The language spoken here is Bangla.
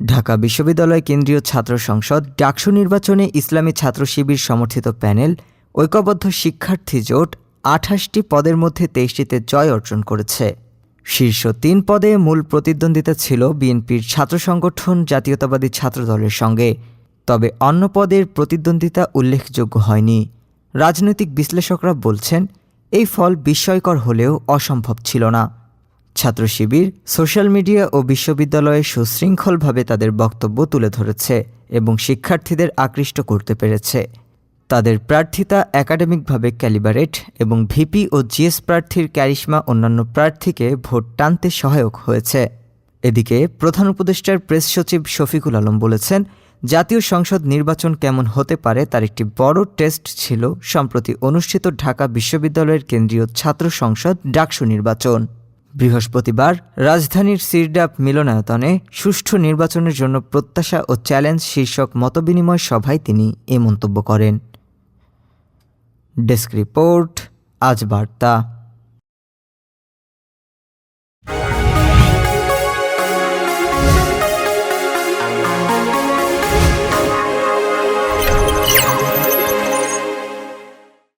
ঢাকা বিশ্ববিদ্যালয় কেন্দ্রীয় ছাত্র সংসদ ডাকসু নির্বাচনে ইসলামী ছাত্র শিবির সমর্থিত প্যানেল, ঐক্যবদ্ধ শিক্ষার্থী জোট আঠাশটি পদের মধ্যে তেইশটিতে জয় অর্জন করেছে। শীর্ষ তিন পদে মূল প্রতিদ্বন্দ্বিতা ছিল বিএনপির ছাত্র সংগঠন জাতীয়তাবাদী ছাত্রদলের সঙ্গে। তবে অন্য পদের প্রতিদ্বন্দ্বিতা উল্লেখযোগ্য হয়নি। রাজনৈতিক বিশ্লেষকরা বলছেন, এই ফল বিস্ময়কর হলেও অসম্ভব ছিল না। ছাত্র শিবির, সোশ্যাল মিডিয়া ও বিশ্ববিদ্যালয়ে সুশৃঙ্খলভাবে তাদের বক্তব্য তুলে ধরেছে এবং শিক্ষার্থীদের আকৃষ্ট করতে পেরেছে। তাদের প্রার্থিতা একাডেমিকভাবে ক্যালিবারেট এবং ভিপি ও জিএস প্রার্থীর ক্যারিশমা অন্যান্য প্রার্থীকে ভোট টানতে সহায়ক হয়েছে। এদিকে প্রধান উপদেষ্টার প্রেস সচিব শফিকুল আলম বলেছেন, জাতীয় সংসদ নির্বাচন কেমন হতে পারে তার একটি বড় টেস্ট ছিল সম্প্রতি অনুষ্ঠিত ঢাকা বিশ্ববিদ্যালয়ের কেন্দ্রীয় ছাত্র সংসদ ডাকসু নির্বাচন। বৃহস্পতিবার রাজধানীর সিরডাপ মিলনায়তনে সুষ্ঠু নির্বাচনের জন্য প্রত্যাশা ও চ্যালেঞ্জ শীর্ষক মতবিনিময় সভায় তিনি এ মন্তব্য করেন। ডেস্ক রিপোর্ট, আজ বার্তা।